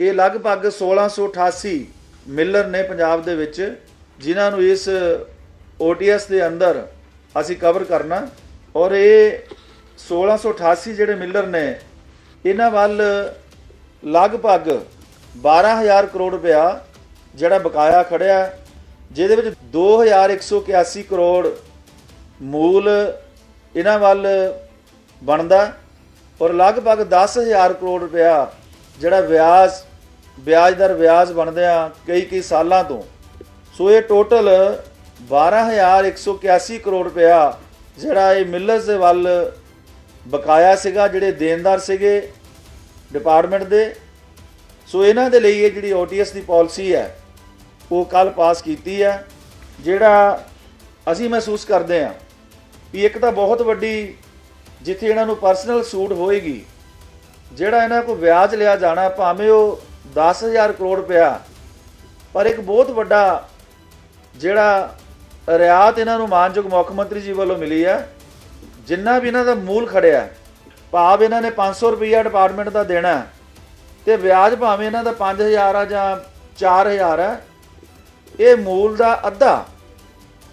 ਇਹ ਲਗਭਗ 1688 ਮਿਲਰ ਨੇ ਪੰਜਾਬ ਦੇ ਵਿੱਚ, ਜਿਨ੍ਹਾਂ ਨੂੰ ਇਸ OTS ਦੇ ਅੰਦਰ ਅਸੀਂ ਕਵਰ ਕਰਨਾ। ਔਰ ਇਹ 1688 ਜਿਹੜੇ ਮਿਲਰ ਨੇ, ਇਹਨਾਂ ਵੱਲ ਲਗਭਗ 12000 ਕਰੋੜ ਰੁਪਇਆ ਜਿਹੜਾ ਬਕਾਇਆ ਖੜਿਆ। ਜਿਹਦੇ ਵਿੱਚ 2181 ਕਰੋੜ ਮੂਲ ਇਹਨਾਂ ਵੱਲ ਬਣਦਾ। ਔਰ ਲਗਭਗ 10000 ਕਰੋੜ ਰੁਪਇਆ ਜਿਹੜਾ ਵਿਆਜ ਵਿਆਜ ਦਰ ਵਿਆਜ ਬਣਦਿਆਂ ਕਈ ਕਈ ਸਾਲਾਂ ਤੋਂ। ਸੋ ਇਹ ਟੋਟਲ 12181 ਕਰੋੜ ਰੁਪਇਆ ਜਿਹੜਾ ਇਹ ਮਿਲਰਸ ਦੇ ਵੱਲ ਬਕਾਇਆ ਸੀਗਾ, ਜਿਹੜੇ ਦੇਣਦਾਰ ਸੀਗੇ ਡਿਪਾਰਟਮੈਂਟ ਦੇ। ਸੋ ਇਹਨਾਂ ਦੇ ਲਈ ਇਹ ਜਿਹੜੀ OTS ਦੀ ਪਾਲਿਸੀ ਹੈ, ਉਹ ਕੱਲ ਪਾਸ ਕੀਤੀ ਹੈ, ਜਿਹੜਾ ਅਸੀਂ ਮਹਿਸੂਸ ਕਰਦੇ ਹਾਂ ਵੀ ਇੱਕ ਤਾਂ ਬਹੁਤ ਵੱਡੀ ਜਿੱਥੇ ਇਹਨਾਂ ਨੂੰ ਪਰਸਨਲ ਸੂਟ ਹੋਏਗੀ ਜਿਹੜਾ ਇਹਨਾਂ ਕੋਲ ਵਿਆਜ ਲਿਆ ਜਾਣਾ ਭਾਵੇਂ ਉਹ 10000 ਕਰੋੜ ਰੁਪਇਆ ਪਰ ਇੱਕ ਬਹੁਤ ਵੱਡਾ ਜਿਹੜਾ ਰਿਆਤ ਇਹਨਾਂ ਨੂੰ ਮਾਨਯੋਗ ਮੁੱਖ ਮੰਤਰੀ ਜੀ ਵੱਲੋਂ ਮਿਲੀ ਹੈ ਜਿੰਨਾ ਵੀ ਇਹਨਾਂ ਦਾ ਮੂਲ ਖੜਿਆ ਭਾਵ ਇਹਨਾਂ ਨੇ 500 ਰੁਪਈਆ ਡਿਪਾਰਟਮੈਂਟ ਦਾ ਦੇਣਾ ਹੈ, ਤੇ ਵਿਆਜ ਭਾਵੇਂ ਇਹਨਾਂ ਦਾ 5000 ਆ ਜਾਂ 4000 ਹੈ ਇਹ ਮੂਲ ਦਾ ਅੱਧਾ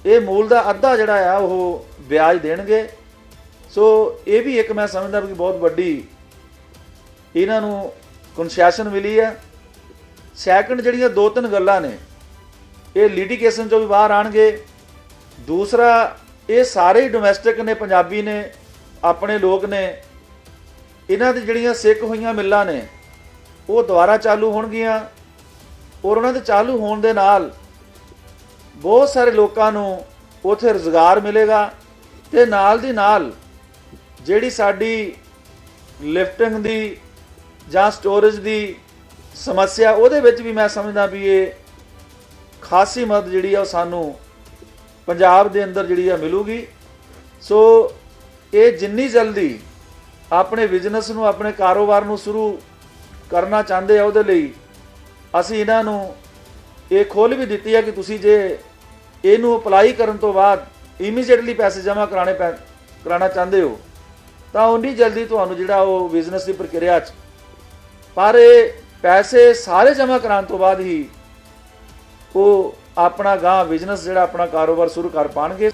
ਇਹ ਮੂਲ ਦਾ ਅੱਧਾ ਜਿਹੜਾ ਆ ਉਹ ਵਿਆਜ ਦੇਣਗੇ। ਸੋ ਇਹ ਵੀ ਇੱਕ ਮੈਂ ਸਮਝਦਾ ਵੀ ਬਹੁਤ ਵੱਡੀ ਇਹਨਾਂ ਨੂੰ ਕਨਸੈਸ਼ਨ ਮਿਲੀ ਹੈ। ਸੈਕੰਡ ਜਿਹੜੀਆਂ ਦੋ ਤਿੰਨ ਗੱਲਾਂ ਨੇ, ਇਹ ਲਿਟੀਗੇਸ਼ਨ ਚੋਂ ਵੀ ਬਾਹਰ ਆਣਗੇ। ਦੂਸਰਾ, ਇਹ ਸਾਰੇ ਹੀ ਡੋਮੈਸਟਿਕ ਨੇ, ਪੰਜਾਬੀ ਨੇ, ਆਪਣੇ ਲੋਕ ਨੇ, ਇਹਨਾਂ ਦੀ ਜਿਹੜੀਆਂ ਸਿੱਖ ਹੋਈਆਂ ਮਿੱਲਾਂ ਨੇ, ਉਹ ਦੁਬਾਰਾ ਚਾਲੂ ਹੋਣਗੀਆਂ ਔਰ ਉਹਨਾਂ ਦੇ ਚਾਲੂ ਹੋਣ ਦੇ ਨਾਲ ਬਹੁਤ ਸਾਰੇ ਲੋਕਾਂ ਨੂੰ ਉਥੇ ਰੁਜ਼ਗਾਰ ਮਿਲੇਗਾ ਤੇ ਨਾਲ ਦੀ ਨਾਲ ਜਿਹੜੀ ਸਾਡੀ ਲਿਫਟਿੰਗ ਦੀ ਜਾਂ ਸਟੋਰੇਜ ਦੀ ਸਮੱਸਿਆ, ਉਹਦੇ ਵਿੱਚ ਵੀ ਮੈਂ ਸਮਝਦਾ ਵੀ ਇਹ ਖਾਸੀ ਮਦਦ ਜਿਹੜੀ ਆ ਉਹ ਸਾਨੂੰ ਪੰਜਾਬ ਦੇ ਅੰਦਰ ਜਿਹੜੀ ਆ ਮਿਲੂਗੀ। ਸੋ ਇਹ ਜਿੰਨੀ ਜਲਦੀ ਆਪਣੇ ਬਿਜ਼ਨਸ ਨੂੰ, ਆਪਣੇ ਕਾਰੋਬਾਰ ਨੂੰ ਸ਼ੁਰੂ ਕਰਨਾ ਚਾਹੁੰਦੇ ਆ, ਉਹਦੇ ਲਈ ਅਸੀਂ ਇਹਨਾਂ ਨੂੰ ਇਹ ਖੋਲ ਵੀ ਦਿੱਤੀ ਹੈ ਕਿ ਤੁਸੀਂ ਜੇ ਇਹਨੂੰ ਅਪਲਾਈ ਕਰਨ ਤੋਂ ਬਾਅਦ ਇਮੀਡੀਏਟਲੀ ਪੈਸੇ ਜਮ੍ਹਾਂ ਕਰਾਣੇ ਪੈ, ਕਰਾਉਣਾ ਚਾਹੁੰਦੇ ਹੋ, ਤਾਂ ਉਨੀ ਜਲਦੀ ਤੁਹਾਨੂੰ ਜਿਹੜਾ ਉਹ ਬਿਜ਼ਨਸ ਦੀ ਪ੍ਰਕਿਰਿਆ ਚ ਪਰ ਇਹ ਪੈਸੇ ਸਾਰੇ ਜਮ੍ਹਾਂ ਕਰਾਉਣ ਤੋਂ ਬਾਅਦ ਹੀ ਉਹ ਆਪਣਾ ਗਾਂ ਬਿਜ਼ਨਸ ਜਿਹੜਾ ਆਪਣਾ ਕਾਰੋਬਾਰ ਸ਼ੁਰੂ ਕਰ ਪਾਣਗੇ।